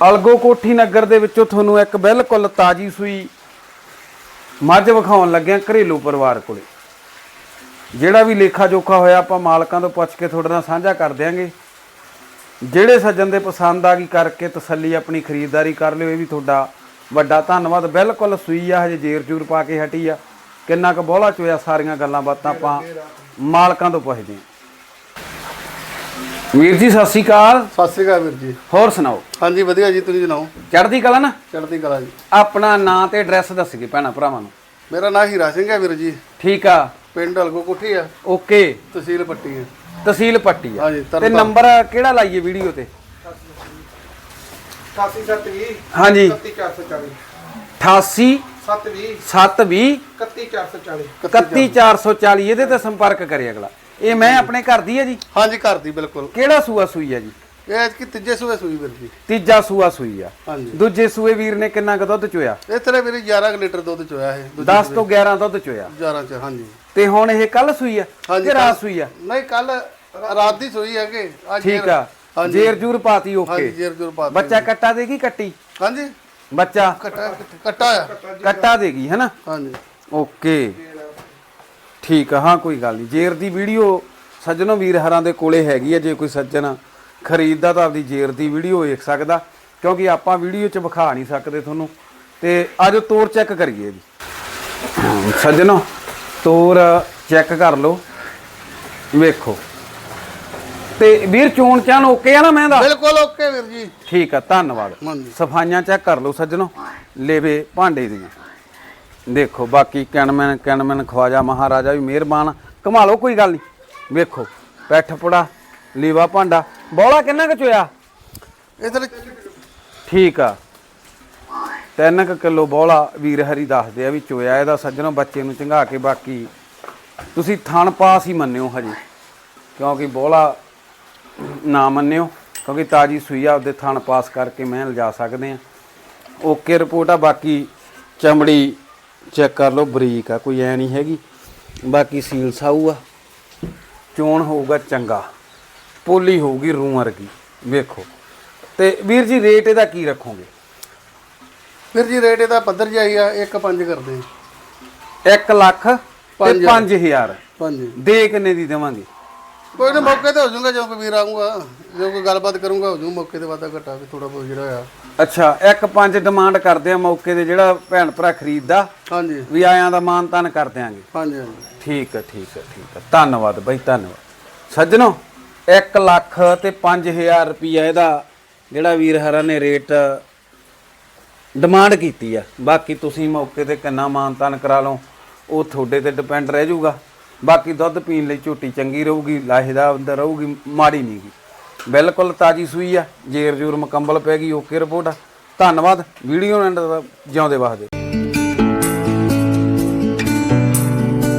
ਅਲਗੋ ਕੋਠੀ ਨਗਰ ਦੇ ਵਿੱਚੋਂ ਤੁਹਾਨੂੰ ਇੱਕ ਬਿਲਕੁਲ ਤਾਜੀ ਸੂਈ ਮੱਝ ਵਿਖਾਉਣ ਲੱਗਿਆ ਘਰੇਲੂ ਪਰਿਵਾਰ ਕੋਲੇ। ਜਿਹੜਾ ਵੀ ਲੇਖਾ ਜੋਖਾ ਹੋਇਆ ਆਪਾਂ ਮਾਲਕਾਂ ਤੋਂ ਪੁੱਛ ਕੇ ਤੁਹਾਡੇ ਨਾਲ ਸਾਂਝਾ ਕਰ ਦਿਆਂਗੇ। ਜਿਹੜੇ ਸੱਜਣ ਦੇ ਪਸੰਦ ਆ ਗਈ ਕਰਕੇ ਤਸੱਲੀ ਆਪਣੀ ਖਰੀਦਦਾਰੀ ਕਰ ਲਿਓ, ਇਹ ਵੀ ਤੁਹਾਡਾ ਵੱਡਾ ਧੰਨਵਾਦ। ਬਿਲਕੁਲ ਸੂਈ ਆ, ਹਜੇ ਜੇਰ ਜੂਰ ਪਾ ਕੇ ਹਟੀ ਆ। ਕਿੰਨਾ ਕੁ ਬੋਲਾ ਚੋਇਆ ਸਾਰੀਆਂ ਗੱਲਾਂ ਬਾਤਾਂ ਆਪਾਂ ਮਾਲਕਾਂ ਤੋਂ ਪੁੱਛਦੇ ਹਾਂ। ਵੀਰ ਜੀ ਸਤਿ ਸ਼੍ਰੀ ਅਕਾਲ। ਸਤਿ ਸ੍ਰੀ ਅਕਾਲ ਵੀਰ ਜੀ। ਹੋਰ ਸੁਣਾਓ? ਹਾਂਜੀ ਵਧੀਆ ਜੀ ਤੁਸੀਂ ਸੁਣਾਓ? ਚੜ੍ਹਦੀ ਕਲਾ ਨਾ? ਚੜ੍ਹਦੀ ਕਲਾ ਜੀ। ਆਪਣਾ ਨਾਂ ਤੇ ਐਡਰੈਸ ਦੱਸ ਕੇ ਭੈਣਾ ਭਰਾਵਾਂ ਨੂੰ। ਮੇਰਾ ਨਾਂ ਹੀਰਾ ਸਿੰਘ ਹੈ ਵੀਰ ਜੀ। ਠੀਕ ਆ। ਪਿੰਡ ਅਲਗੋ ਕੋਠੀ ਆ। ਓਕੇ। ਤਹਿਸੀਲ ਪੱਟੀ ਹੈ ਤਹਿਸੀਲ ਪੱਟੀ ਆ। ਹਾਂਜੀ ਤੇ ਤਰਨਤਾਰਨ ਨੰਬਰ ਕਿਹੜਾ ਲਾਈਏ ਵੀਡੀਓ ਤੇ? 8720 ਹਾਂਜੀ। 31440 88 720 720 31440 31440 ਇਹਦੇ ਤੇ ਸੰਪਰਕ ਕਰੇ ਅਗਲਾ। ਇਹ ਮੈਂ ਆਪਣੇ ਘਰ ਦੀ ਆ ਜੀ? ਹਾਂਜੀ ਘਰ ਦੀ ਬਿਲਕੁਲ। ਕਿਹੜਾ ਸੂਆ ਸੂਈ ਆ ਜੀ? ਇਹ ਕਿ ਤੀਜੇ ਸੂਏ ਸੂਈ ਵੀਰ ਜੀ। ਤੀਜਾ ਸੂਆ ਸੂਈ ਆ। ਹਾਂਜੀ। ਦੂਜੇ ਸੂਏ ਵੀਰ ਨੇ ਕਿੰਨਾ ਕੁ ਦੁੱਧ ਚੋਇਆ? ਇਹ ਤੇਰੇ ਵੀਰ 11 ਕੁ ਲੀਟਰ ਦੁੱਧ ਚੋਇਆ ਇਹ ਦੂਜੀ 10 ਤੋਂ 11 ਦੁੱਧ ਚੋਇਆ। 11 ਚ ਹਾਂਜੀ। ਤੇ ਹੁਣ ਇਹ ਕੱਲ ਸੂਈ ਆ ਹਾਂਜੀ, ਕਿ ਰਾਤ ਸੂਈ ਆ? ਨਹੀਂ ਕੱਲ ਰਾਤ ਦੀ ਸੂਈ ਹੈ ਕਿ ਅੱਜ ਠੀਕ ਆ। ਹਾਂਜੀ। ਜੇਰ ਜੂਰ ਪਾਤੀ ਹਾਂਜੀ ਓਕੇ ਜੇਰ ਜੁਰ ਪਾ ਦਿੱਤੀ। ਬੱਚਾ ਕੱਟਾ ਦੇਗੀ ਕੱਟੀ? ਹਾਂਜੀ। ਬੱਚਾ? ਕੱਟਾ ਕੱਟਾ ਆ। ਕੱਟਾ ਦੇਗੀ ਹੈਨਾ ਹਾਂਜੀ। ਓਕੇ। ਠੀਕ ਆ ਹਾਂ ਕੋਈ ਗੱਲ ਨਹੀਂ ਜੇਰ ਦੀ ਵੀਡੀਓ ਸੱਜਣੋ ਵੀਰ ਹਰਾਂ ਦੇ ਕੋਲੇ ਹੈਗੀ ਆ ਜੇ ਕੋਈ ਸੱਜਣ ਖਰੀਦਦਾ ਤਾਂ ਆਪਦੀ ਜੇਰ ਦੀ ਵੀਡੀਓ ਵੇਖ ਸਕਦਾ ਕਿਉਂਕਿ ਆਪਾਂ ਵੀਡੀਓ 'ਚ ਵਿਖਾ ਨਹੀਂ ਸਕਦੇ ਤੁਹਾਨੂੰ। ਤੇ ਆਜੋ ਤੋਰ ਚੈੱਕ ਕਰੀਏ ਇਹਦੀ ਸੱਜਣੋ ਤੋਰ ਚੈੱਕ ਕਰ ਲਓ। ਵੇਖੋ। ਤੇ ਵੀਰ ਚੋਣ ਚਾਨ ਓਕੇ ਆ ਨਾ ਮੈਂ ਦਾ ਬਿਲਕੁਲ ਓਕੇ ਵੀਰ ਜੀ। ਠੀਕ ਆ ਧੰਨਵਾਦ। ਸਫਾਈਆਂ ਚੈੱਕ ਕਰ ਲਓ ਸੱਜਣੋ। ਲੇਵੇ ਭਾਂਡੇ ਦੀਆਂ। ਦੇਖੋ ਬਾਕੀ ਕੈਨਮੈਨ ਕੈਨਮੈਨ ਖਵਾਜਾ ਮਹਾਰਾਜਾ ਵੀ ਮਿਹਰਬਾਨ। ਕਮਾ ਲਓ ਕੋਈ ਗੱਲ ਨਹੀਂ। ਵੇਖੋ ਪੈਠ ਪੁੜਾ ਲੀਵਾ ਭਾਂਡਾ ਬੋਲਾ ਕਿੰਨਾ ਕੁ ਚੋਇਆ? ਇਹ ਤੇਰੇ ਠੀਕ ਆ। 3 ਕੁ ਕਿਲੋ ਬੋਲਾ ਵੀਰ ਹਰੀ ਦੱਸਦੇ ਆ ਵੀ ਚੋਇਆ ਇਹਦਾ ਸੱਜਣੋ ਬੱਚੇ ਨੂੰ ਚੰਗਾ ਕੇ ਬਾਕੀ ਤੁਸੀਂ ਥਣ ਪਾਸ ਹੀ ਮੰਨਿਓ ਹਜੇ ਕਿਉਂਕਿ ਬੋਲਾ ਨਾ ਮੰਨਿਓ ਕਿਉਂਕਿ ਤਾਜੀ ਸੂਈ ਆ ਉਹਦੇ ਥਣ ਪਾਸ ਕਰਕੇ ਮੈਂ ਲਿਜਾ ਸਕਦੇ ਆ। ਓਕੇ ਰਿਪੋਰਟ ਆ ਬਾਕੀ ਚਮੜੀ ਚੈੱਕ ਕਰ ਲਓ ਬਰੀਕ ਆ ਕੋਈ ਐ ਨਹੀਂ ਹੈਗੀ। ਬਾਕੀ ਸੀਲ ਸਾਊ ਆ। ਚੋਣ ਹੋਊਗਾ ਚੰਗਾ। ਪੋਲੀ ਹੋਊਗੀ ਰੂੰ ਵਰਗੀ ਵੇਖੋ। ਤੇ ਵੀਰ ਜੀ ਰੇਟ ਇਹਦਾ ਕੀ ਰੱਖੋਗੇ? ਵੀਰ ਜੀ ਰੇਟ ਇਹਦਾ ਪੱਧਰ ਜਾਈ ਆ 1.5 ਕਰਦੇ ਆ। 1 ਲੱਖ ਤੇ ਪੰਜ 5000 ਹਾਂਜੀ ਦੇ ਕਿੰਨੇ ਦੀ ਦੇਵਾਂਗੇ? ਕੋਈ ਨਾ ਮੌਕੇ ਤੇ ਹੋ ਜਾਊਗਾ ਜਦੋਂ ਕੋਈ ਵੀਰ ਆਊਗਾ ਜੋ ਕੋਈ ਗੱਲਬਾਤ ਕਰੂੰਗਾ ਹੋ ਜਾਊ ਮੌਕੇ ਤੇ ਵਾਦਾ ਘਟਾ ਵੀ ਥੋੜਾ ਬਹੁਤ ਜਿਹੜਾ ਹੋਇਆ। ਅੱਛਾ ਇੱਕ ਪੰਜ ਡਿਮਾਂਡ ਕਰਦੇ ਆ ਮੌਕੇ ਦੇ ਜਿਹੜਾ ਭੈਣ ਭਰਾ ਖਰੀਦਦਾ ਹਾਂਜੀ। ਵੀ ਆਇਆਂ ਦਾ ਮਾਨ ਤਾਨ ਕਰ ਦਿਆਂਗੇ। ਹਾਂਜੀ ਹਾਂਜੀ। ਠੀਕ ਹੈ ਠੀਕ ਹੈ ਠੀਕ ਹੈ। ਧੰਨਵਾਦ ਬਾਈ ਧੰਨਵਾਦ। ਸੱਜਣੋ 1 ਲੱਖ ਤੇ 5000 ਰੁਪਈਆ ਇਹਦਾ ਜਿਹੜਾ ਵੀਰ ਹਰਾਂ ਨੇ ਰੇਟ ਡਿਮਾਂਡ ਕੀਤੀ ਆ। ਬਾਕੀ ਤੁਸੀਂ ਮੌਕੇ ਤੇ ਕਿੰਨਾ ਮਾਨ ਤਾਨ ਕਰਾ ਲਓ ਉਹ ਤੁਹਾਡੇ ਤੇ ਡਿਪੈਂਡ ਰਹਿ ਜਾਊਗਾ। ਬਾਕੀ ਦੁੱਧ ਪੀਣ ਲਈ ਝੋਟੀ ਚੰਗੀ ਰਹੂਗੀ ਲਾਹੇਦਾ ਅੰਦਰ ਰਹੂਗੀ, ਮਾੜੀ ਨਹੀਂ ਗੀ। ਬਿਲਕੁਲ ਤਾਜੀ ਸੂਈ ਆ ਜੇਰ ਜੂਰ ਮੁਕੰਮਲ ਪੈ ਗਈ, ਓਕੇ ਰਿਪੋਰਟ ਆ। ਧੰਨਵਾਦ, ਵੀਡੀਓ ਨੂੰ ਜਿਉਂਦੇ ਵਾਸਤੇ